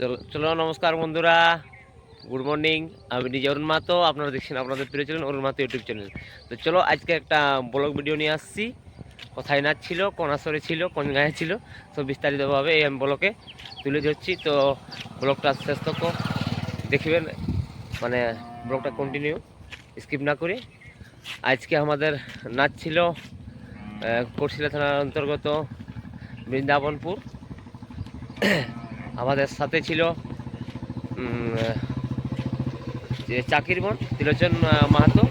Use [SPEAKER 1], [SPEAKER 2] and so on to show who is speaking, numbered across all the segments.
[SPEAKER 1] চলো চলো নমস্কার বন্ধুরা। গুড মর্নিং আমি নিজে অরুণ মাতো আপনারা দেখছেন আপনাদের প্রিয় চ্যানেল অরুণ মাতো ইউটিউব চ্যানেল তো চলো আজকে একটা ব্লগ ভিডিও নিয়ে আসছি। কোথায় নাচ ছিল কোন আসরে ছিল কোন গায়ে ছিল সব বিস্তারিতভাবে এই ব্লকে তুলে ধরছি। তো ব্লগটা শেষ তক দেখবেন মানে ব্লগটা কন্টিনিউ স্কিপ না করে। আজকে আমাদের নাচ ছিল আহ, থানার অন্তর্গত বৃন্দাবনপুর। আমাদের সাথে ছিল যে চাকির বোন ত্রিলোচন মাহাতো।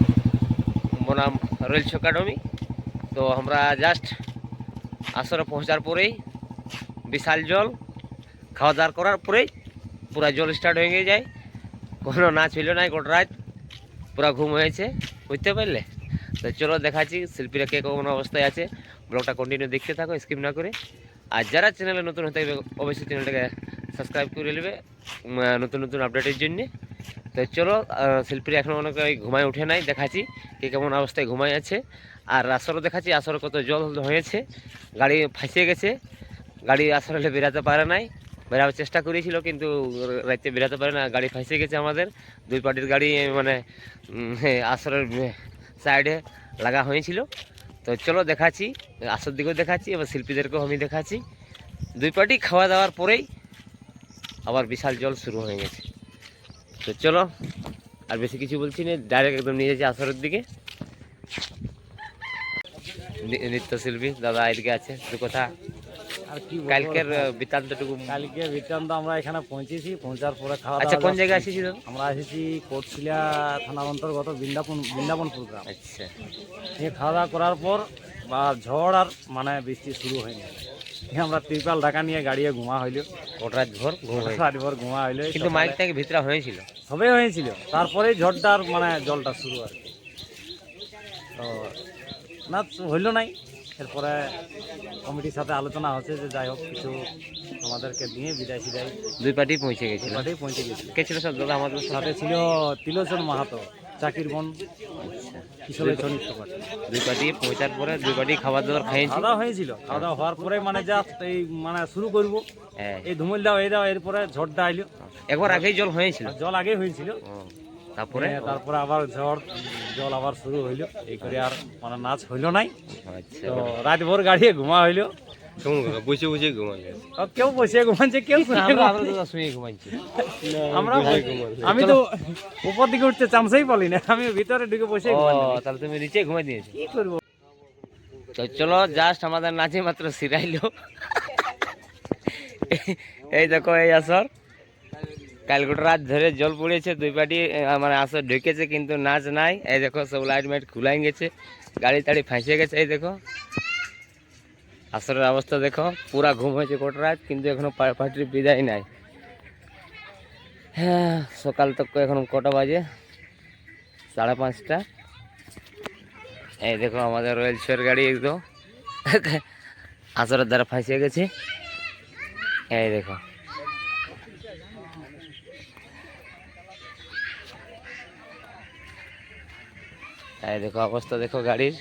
[SPEAKER 1] বনাম রেলস একাডেমি। তো আমরা জাস্ট আসরে পৌঁছার পরেই বিশাল জল, খাওয়া দাওয়া করার পরেই পুরা জল স্টার্ট হয়ে যায়। কোনো নাচ হইল নাই গোটা রাত পুরা ঘুম হয়েছে, বুঝতে পারলে? তো চলো দেখাচ্ছি শিল্পীরা কে কোন অবস্থায় আছে। ব্লগটা কন্টিনিউ দেখতে থাকো স্কিপ না করে। আর যারা চ্যানেলে নতুন হতে অবশ্যই চ্যানেলটাকে সাবস্ক্রাইব করে নেবে নতুন নতুন আপডেটের জন্যে। তো চলো শিল্পীরা এখনও অনেক ঘুমায় উঠে নাই, দেখাচ্ছি কে কেমন অবস্থায় ঘুমায় আছে। আর আসরও দেখাচ্ছি, আসর কত জল হয়েছে, গাড়ি ফাঁসিয়ে গেছে, গাড়ি আসরে বেরাতে পারে নাই। বেরাবার চেষ্টা করেছিল, কিন্তু রাইতে বেরাতে পারে না, গাড়ি ফাঁসিয়ে গেছে আমাদের। দুই পার্টির গাড়ি মানে আসরের সাইডে লাগা হয়েছিল। তো চলো দেখাচ্ছি, আসর দিকেও দেখাচ্ছি, এবার শিল্পীদেরকেও আমি দেখাচ্ছি। দুই পার্টি খাওয়া দাওয়ার পরেই আবার বিশাল জল শুরু হয়ে গেছে। তো চলো আর বেশি কিছু বলছি না ডাইরেক্ট একদম নিয়ে যাচ্ছি আসরের দিকে। নৃত্যশিল্পী দাদা এদিকে আছে দু কথা? কালকের বৃত্তান্তটুকু
[SPEAKER 2] কালকে বৃত্তান্ত আমরা এখানে পৌঁছেছি পৌঁছার পরে খাওয়া
[SPEAKER 1] আচ্ছা কোন জায়গায় এসেছি
[SPEAKER 2] আমরা এসেছি কোটশিলা থানার অন্তর্গত বৃন্দাবন বৃন্দাবনপুর গ্রাম।
[SPEAKER 1] আচ্ছা।
[SPEAKER 2] খাওয়া দাওয়া করার পর বা ঝড় আর মানে বৃষ্টি শুরু হয়নি। আমরা ত্রিপাল ঢাকা নিয়ে গাড়িয়ে ঘুমা হইল।
[SPEAKER 1] গোটা রাত ভোর ঘুম গেছে।
[SPEAKER 2] ঘুমা হইল
[SPEAKER 1] কিন্তু মাইকটাকে ভিতরে হয়েছিল।
[SPEAKER 2] সবে হয়েছিল। তারপরে ঝড়টার মানে জলটা শুরু আর কি। তো না হইল নাই। এরপরে কমিটির সাথে আলোচনা হচ্ছে যে যাই হোক কিছু আমাদেরকে দিয়ে বিদায় সিদায়
[SPEAKER 1] দুই পার্টি পৌঁছে গেছিল।
[SPEAKER 2] পাঠিয়ে পৌঁছে গেছিল।
[SPEAKER 1] কে ছিল সব দাদা আমাদের সাথে
[SPEAKER 2] ছিল তিলোচন মাহাতো। চাকির বোন। কিশোরের চনিত্র পাটি
[SPEAKER 1] দুই পার্টি পৌঁছার পরে দুই পার্টি খাবার দাবার খাইয়েছি।
[SPEAKER 2] খাওয়া হয়েছিল। খাওয়া দাওয়া হওয়ার পরে মানে জাস্ট এই মানে শুরু করব।
[SPEAKER 1] হ্যাঁ।
[SPEAKER 2] এই ধুমুল দাও এই দাও এরপরে ঝড়টা আইলো।
[SPEAKER 1] একবার আগেই জল হয়েছিল?
[SPEAKER 2] জল আগে হয়েছিল।
[SPEAKER 1] তারপরে?
[SPEAKER 2] হ্যাঁ, তারপরে আবার ঝড় জল আবার শুরু হইল। এই করে আর মানে নাচ হইল নাই।
[SPEAKER 1] আচ্ছা।
[SPEAKER 2] তো রাত ভোর গাড়িয়ে ঘুমা হইল।
[SPEAKER 1] বসে বসে ঘুমালে।
[SPEAKER 2] আর কেউ বসে ঘুমাচ্ছে কেউ শুয়ে
[SPEAKER 1] আমরা
[SPEAKER 2] ঘুমাচ্ছে। আমি তো উপর দিকে উঠতে চান্সই পালি না আমি ভিতরে ঢুকে বসে
[SPEAKER 1] তাহলে তুমি নিচে ঘুমাই দিয়েছ।
[SPEAKER 2] কি করব?
[SPEAKER 1] তো চলো জাস্ট আমাদের নাচে মাত্র সিরাইলো। এই দেখো এই আসর। কাল গোটা রাত ধরে জল পড়েছে দুই পাটি মানে আসর ঢুকেছে কিন্তু নাচ নাই। এই দেখো সব লাইট মাইট খুলাই গেছে গাড়ি টাড়ি ফাঁসিয়ে গেছে এই দেখো। আসরের অবস্থা দেখো, পুরা ঘুম হয়েছে গোটা রাত, কিন্তু এখনও পার্টির বিদায় নাই। হ্যাঁ সকাল তক এখন কটা বাজে? সাড়ে পাঁচটা। এই দেখো, আমাদের রয়্যাল শোর গাড়ি একদম। আসরের দ্বারা ফাঁসিয়ে গেছে। এই দেখো। এই দেখো, অবস্থা দেখো গাড়ির।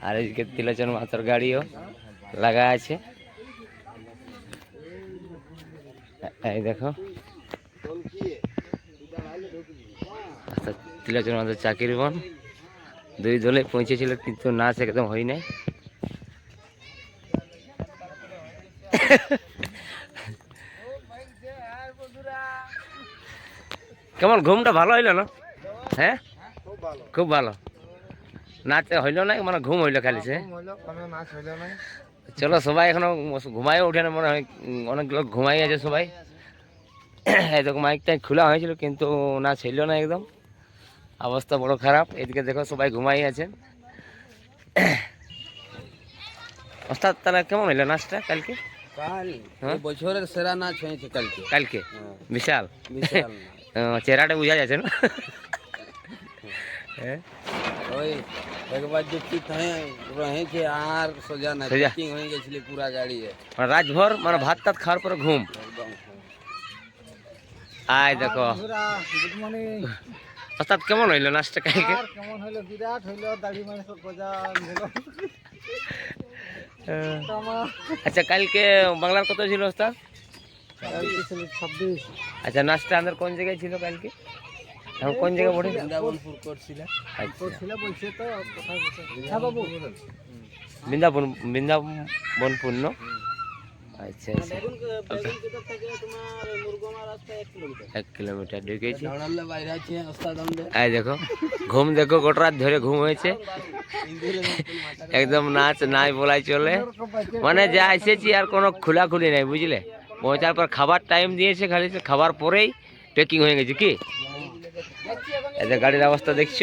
[SPEAKER 1] আর এদিকে তিলোচন মাথার গাড়িও লাগা আছে। এই দেখো। আচ্ছা তিলোচন মাথার চাকির বন। দুই দলে পৌঁছেছিল, কিন্তু নাচ একদম হয় নাই। কেমন, ঘুমটা ভালো হইল না? হ্যাঁ? খুব ভালো। নাচ হইল না মানে ঘুম হইল খালি সে। চলো সবাই এখনও ঘুমাই ওঠে না মনে হয় অনেক লোক ঘুমাই আছে সবাই। এই দেখো মাইকটা খোলা হয়েছিল কিন্তু নাচ হইল না একদম। অবস্থা বড় খারাপ এদিকে দেখো সবাই ঘুমাই আছেন ওস্তাদ তাহলে কেমন হইল নাচটা কালকে?
[SPEAKER 3] কাল
[SPEAKER 1] হ্যাঁ?
[SPEAKER 3] এই বছরের সেরা নাচ হয়েছে কালকে।
[SPEAKER 1] কালকে?
[SPEAKER 3] হ্যাঁ,
[SPEAKER 1] বিশাল।
[SPEAKER 3] বিশাল
[SPEAKER 1] চেহারাটা বোঝা যাচ্ছে না? হ্যাঁ।
[SPEAKER 3] ওই একবার যুক্তি রয়েছে আর সোজা না
[SPEAKER 1] সোজা।
[SPEAKER 3] চেকিং হয়ে গেছিল পুরা গাড়ি
[SPEAKER 1] মানে রাতভর মানে ভাত টাত খাওয়ার পরে ঘুম
[SPEAKER 3] একদম
[SPEAKER 1] আয় দেখো
[SPEAKER 2] গুড মর্নিং
[SPEAKER 1] ওস্তাদ কেমন হইল নাচটা কালকে
[SPEAKER 2] কেমন হইল বিরাট হইল দাড়ি মানে সব গজা হলো
[SPEAKER 1] হ্যাঁ। আচ্ছা কালকে বাংলার কত ছিল ওস্তাদ
[SPEAKER 2] ছাব্বিশ
[SPEAKER 1] আচ্ছা নাচটা আমাদের কোন জায়গায় ছিল কালকে এখন কোন জায়গায় পড়ে
[SPEAKER 3] বৃন্দাবনপুর করছিল।
[SPEAKER 1] আচ্ছা।
[SPEAKER 2] বলছে তো কোথায় বসে? হ্যাঁ বাবু।
[SPEAKER 1] বৃন্দাবন বৃন্দাবনপুর ন? আচ্ছা আচ্ছা। এক কিলোমিটার। ঢুকেছি। এই দেখো ঘুম দেখো গোটা রাত ধরে ঘুম হয়েছে। একদম নাচ নাই বলাই চলে। মানে যা এসেছি আর কোনো খোলাখুলি নাই বুঝলে? পৌঁছার পর খাবার টাইম দিয়েছে খালি সে খাবার পরেই পেকিং হয়ে গেছে কি? এই যে গাড়ির অবস্থা দেখছ?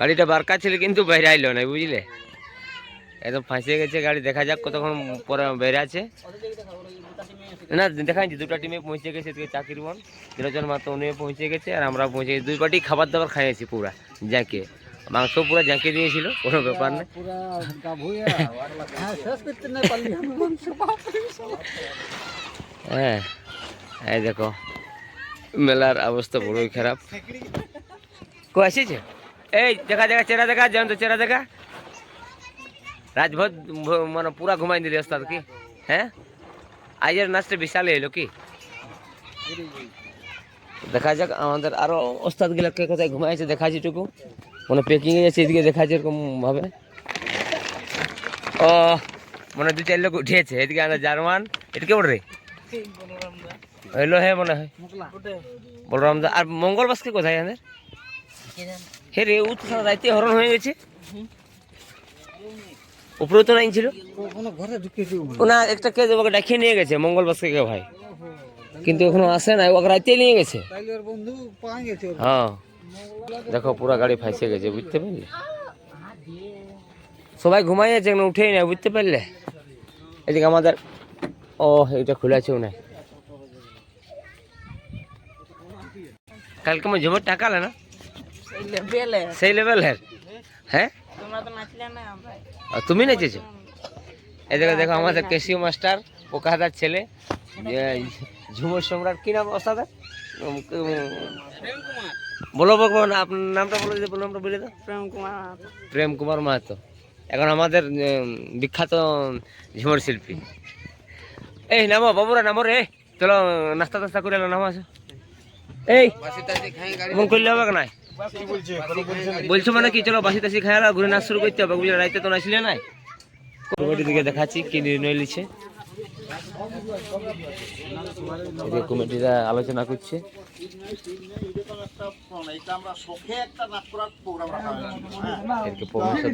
[SPEAKER 1] গাড়িটা বারকা ছিল কিন্তু বাইরে আইলো না বুঝলে? একদম ফাঁসিয়ে গেছে গাড়ি দেখা যাক কতক্ষণ পরে বেড়ে আছে। না দেখাচ্ছি দুটা টিমে পৌঁছে গেছে এদিকে চাকরির বন তিরোজন মাত্র উনি পৌঁছে গেছে আর আমরা পৌঁছে গেছি। দুই পাটি খাবার দাবার খাইয়েছি পুরা জাঁকে মাংস পুরো জাঁকে দিয়েছিল কোনো ব্যাপার
[SPEAKER 2] হ্যাঁ না মাংস
[SPEAKER 1] হ্যাঁ এই দেখো। মেলার অবস্থা বড়ই খারাপ। কো আসিছে এই, দেখা দেখা চেহারা দেখা জান তো চেহারা দেখা রাজভর মানে পুরা ঘুমাই দিলি ওস্তাদ কি? হ্যাঁ? আজের নাচটা বিশাল এলো কি? দেখা যাক, আমাদের আরও ওস্তাদগুলা কে কোথায় ঘুমাইছে দেখাচ্ছি টুকু মানে পেকিং এ যাচ্ছে, এদিকে দেখাচ্ছে এরকম ভাবে। ও মানে দু চার লোক উঠিয়েছে, এদিকে আমাদের জার্মান এটা কেমন রে। হইল হে মনে হয়। বলরাম আর মঙ্গল বাসকে কোথায় আমাদের হে রে ও তো রাইতে হরণ হয়ে গেছে। উপরে তো নাই ছিল।
[SPEAKER 2] কোনো ঘরে ঢুকেছি
[SPEAKER 1] ও না একটা কে ওকে ডাকিয়ে নিয়ে গেছে মঙ্গল বাসকে কে ভাই। কিন্তু এখনও আসে না ওকে রাইতে নিয়ে গেছে।
[SPEAKER 2] তাইলে ওর বন্ধু পাওয়া গেছে
[SPEAKER 1] হ্যাঁ। দেখো পুরা গাড়ি ফাইসে গেছে বুঝতে পারলে? সবাই ঘুমাই আছে উঠেই না বুঝতে পারলে? এদিকে আমাদের ও এটা খুলে আছে না কালকে আমার জমির টাকা না? সেই লেভেলের হ্যাঁ? আর তুমি নেচেছো এই দেখো দেখো আমাদের কেসিও মাস্টার পোকাদার ছেলে। যে ঝুমুর সম্রাট কি নাম উম, বলো ভগবান আপনার নামটা বলে দিতে নামটা বলে দাও। প্রেম কুমার প্রেম কুমার মাহাতো। এখন আমাদের বিখ্যাত ঝুমুর শিল্পী। এই নামো বাবুরা নামো রে। চলো নাস্তা টাস্তা করে এলো নামো আসো এই। মন করলে হবে নাই? বলছো মানে কি চলো বাসি টাসি খাই ঘুরে নাচ শুরু করতে হবে। বুঝলে রাইতে তো নাচলে নাই? কমিটির দিকে দেখাচ্ছি কি নির্ণয় নিচ্ছে। কমিটিরা আলোচনা করছে।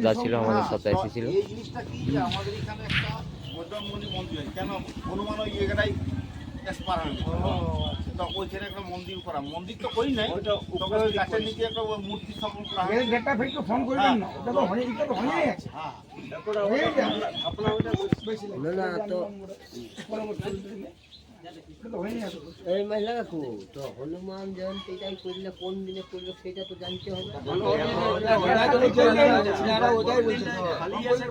[SPEAKER 1] যা ছিল আমাদের সাথে এসেছিল
[SPEAKER 4] এই জিনিসটা কি যে আমাদের এখানে একটা বৈদ্যমণি মন্দির কেন হনুমান তো ওইখানে একটা মন্দির করা। মন্দির তো করি নাই গাছের নিচে একটা মূর্তি স্থাপন করা হয়েছে।
[SPEAKER 5] ডেটটা ফেরকে ফোন করবেন না ওটা তো হয়ে এটা তো হয়ে। গেছে
[SPEAKER 4] হ্যাঁ
[SPEAKER 5] আপনার ওটা
[SPEAKER 3] না না তো
[SPEAKER 5] এটা তো যাবে
[SPEAKER 3] এই মহিলা তো হনুমান জয়ন্তীটাই করলে কোন দিনে করলে সেটা তো জানতে হবে।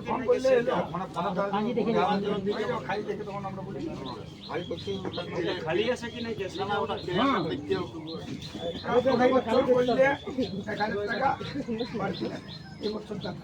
[SPEAKER 5] ফোন করলে মানে খালি দেখে খালি দেখে তখন আমরা বলি খালি করতে খালি আছে। কি নাই টাকা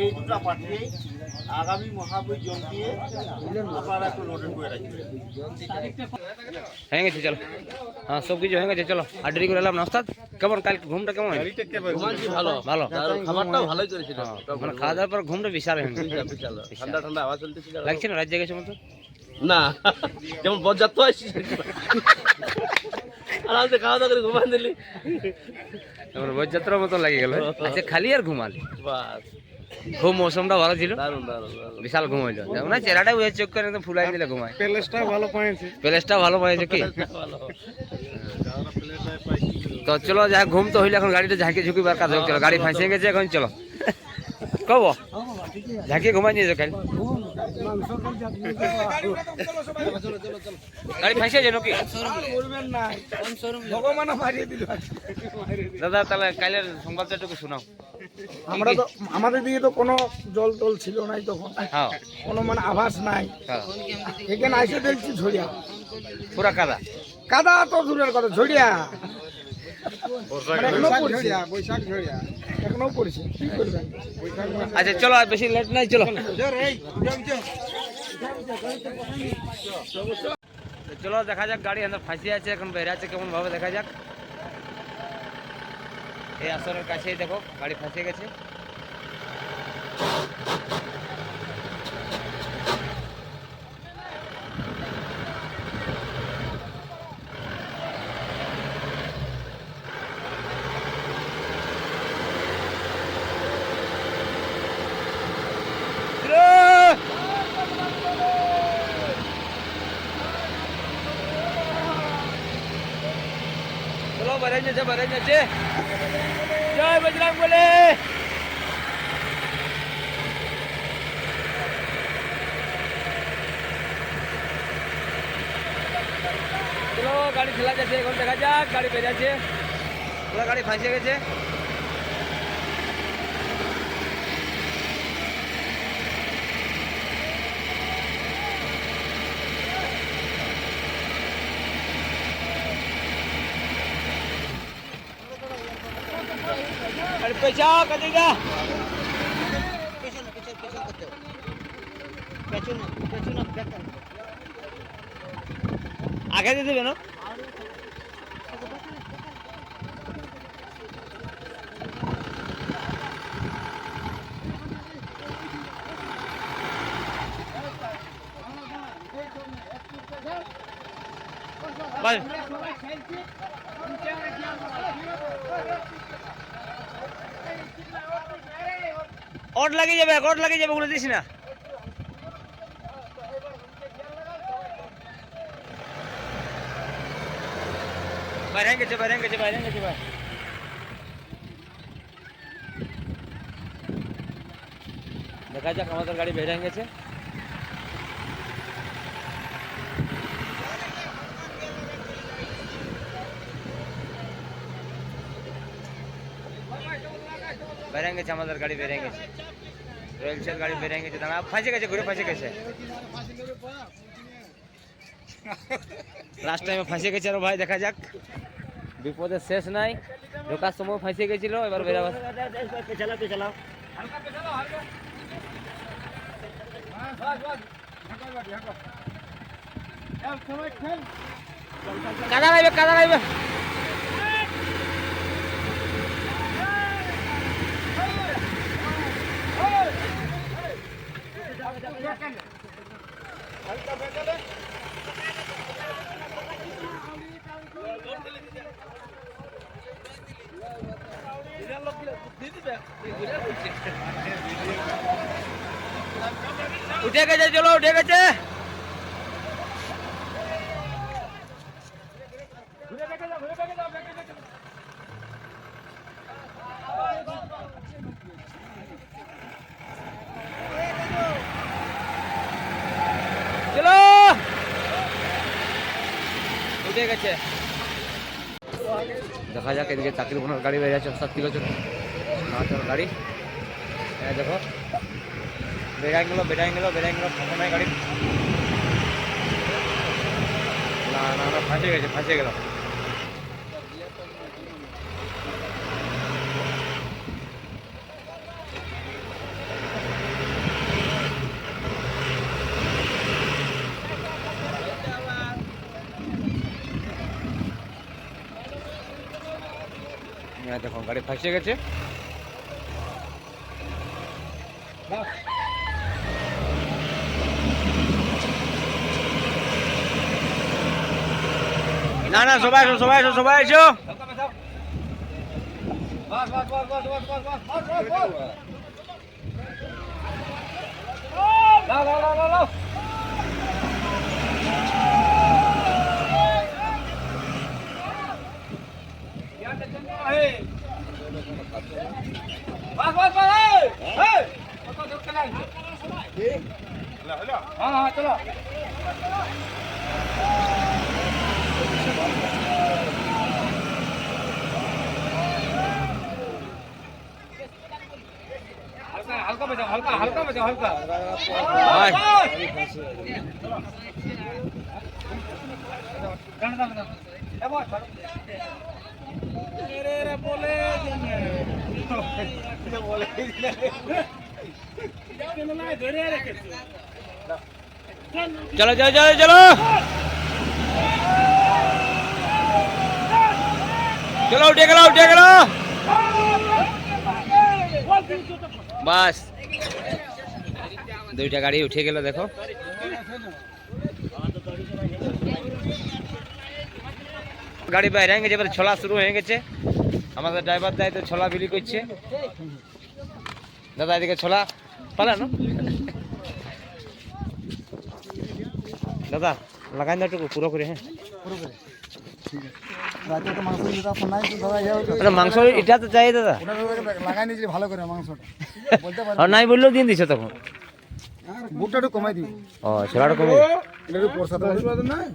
[SPEAKER 5] এই
[SPEAKER 4] দুটা পাঠিয়ে আগামী মহাবীর জয়ন্তী আপনারা একটু নোটেন করে রাখবেন।
[SPEAKER 1] হয়ে গেছে চলো। হ্যাঁ সব কিছু হয়ে গেছে চলো। আর দেরি করে এলাম নাস্তা কেমন কাল ঘুমটা কেমন? ভালো। ভালো।
[SPEAKER 3] খাবারটা ভালোই করেছিল
[SPEAKER 1] মানে খাওয়া দাওয়ার পর ঘুমটা বিশাল হয়ে গেছে।
[SPEAKER 3] ঠান্ডা ঠান্ডা আওয়াজ চলতেছিল।
[SPEAKER 1] লাগছে না রাজ্যে গেছে মতো
[SPEAKER 3] না। যেমন বরযাত্র আসছি আরামসে খাওয়া দাওয়া করে ঘুমান দিলি।
[SPEAKER 1] বরযাত্রার মতো লাগে গেল। আচ্ছা খালি আর ঘুমালি।
[SPEAKER 3] বাস।
[SPEAKER 1] খুব মৌসুমটা ভালো ছিল। বিশাল ঘুম হইল যেমন না চেহারাটা উয়ে চোখ করে ফুলাই দিলে ঘুমায়।
[SPEAKER 5] প্যালেসটা ভালো পাইছে।
[SPEAKER 1] প্যালেসটা ভালো পাইছে কি? তো চলো যা ঘুম তো হইলে এখন গাড়িটা ঝাঁকি ঝুঁকি বার কাজ চলো গাড়ি ফাঁসিয়ে গেছে এখন চলো। কব? ঝাঁকি ঘুমাই নিয়েছো কাল। গাড়ি ফাঁসিয়ে যায় নাকি
[SPEAKER 5] করবেন না ভগবান মারিয়ে দিল।
[SPEAKER 1] দাদা তাহলে কালের সংবাদটা একটু শোনাও।
[SPEAKER 5] আমরা তো আমাদের দিকে তো কোনো জল টল ছিল নাই তখন।
[SPEAKER 1] হ্যাঁ।
[SPEAKER 5] কোনো মানে আভাস নাই।
[SPEAKER 1] হ্যাঁ।
[SPEAKER 5] এখানে আইসে দেখছি ঝড়িয়া
[SPEAKER 1] পুরা কাদা।
[SPEAKER 5] কাদা তো দূরের কথা ঝড়িয়া মানে এখনও
[SPEAKER 1] আচ্ছা চলো আর বেশি লেট নাই চলো। চলো দেখা যাক গাড়ি ফাঁসি আছে এখন বেড়ে আছে কেমন ভাবে দেখা যাক। এই আসরের কাছেই দেখো গাড়ি ফাঁসে গেছে। ભરાઈ જશે ભરાઈ જશે જય બજરંગ બોલે. ચલો, ગાડી ખીલા જશે કોણ દેખા જા, ગાડી પહેર્યા છે. ગાડી ફાંસી ગઈ છે. গাড়ি বেড়ে আছে পুরো গাড়ি ফাঁসে গেছে গাড়ি পয়সা কাটেগা আগে দিয়ে দেবে, না? বাই। অট লাগিয়ে যাবে অট লাগিয়ে যাবে বলে দিস না। বাইরে গেছে বাইরে গেছে বাইরে গেছে ভাই। দেখা যাক আমাদের গাড়ি বেরিয়ে গেছে। বেরিয়ে গেছে আমাদের গাড়ি বেরিয়ে গেছে রয়েলসের গাড়ি বেরিয়ে গেছে দাঁড়া ফাঁসে গেছে, ঘুরে ফাঁসে গেছে। লাস্ট টাইমে ফাঁসে গেছে আর, ভাই, দেখা যাক। বিপদের শেষ নাই। ঢোকার সময় ফাঁসে গেছিল, এবার বেরাবার পেছালা পেছালাও কাদা লাগবে কাদা লাগবে উঠে গেছে চলো উঠে গেছে চলো উঠে গেছে। দেখা যাক, এদিকে চাকরি বোনার গাড়ি বেড়ে যাচ্ছে সাত কিলো চলো, গাড়ি। হ্যাঁ দেখো। বেড়াই গেল বেড়াই গেল বেড়াই গেল ফাঁকা নাই গাড়ি। না না না, ফাঁসে গেছে, ফাঁসে গেল হ্যাঁ, দেখো গাড়ি ফাঁসে গেছে না না সবাই এসো সবাই এসো সবাই এসো হয়। চলো চলো চলো চলো চলো উঠে গেল উঠে গেল বাস দুইটা গাড়ি উঠে গেল দেখো। গাড়ি বাইরে হয়ে গেছে এবার ছোলা শুরু হয়ে গেছে। আমাদের ড্রাইভার দায়িত্ব ছোলা বিলি করছে। দাদা এদিকে ছোলা পালানো দাদা লাগাই না একটু পুরো করে হ্যাঁ।
[SPEAKER 5] মাংস
[SPEAKER 1] এটা তো চাই দাদা।
[SPEAKER 5] লাগাই নিয়েছি ভালো করে মাংসটা।
[SPEAKER 1] নাই বললেও দিন দিছো তখন।
[SPEAKER 5] বুটটা একটু কমাই দিবি।
[SPEAKER 1] ও ছোলাটা কমে
[SPEAKER 5] এটা প্রসাদ নাই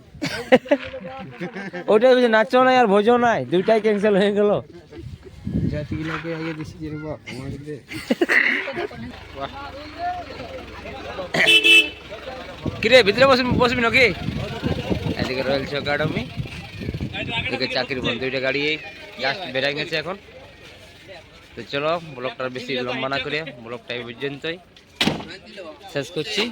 [SPEAKER 1] ওইটাই বলছে নাচও নাই আর ভোজও নাই দুইটাই ক্যান্সেল হয়ে গেল।
[SPEAKER 5] জাতিগুলোকে আগে দিছি যে বাপ
[SPEAKER 1] কিরে ভিতরে বসবি বসবি নাকি? এদিকে রয়েছে একাডেমি এদিকে চাকরির বন্ধ দুইটা গাড়ি জাস্ট বেড়ে গেছে এখন। তো চলো ব্লকটা বেশি লম্বা না করে ব্লকটা এই পর্যন্তই। শেষ করছি।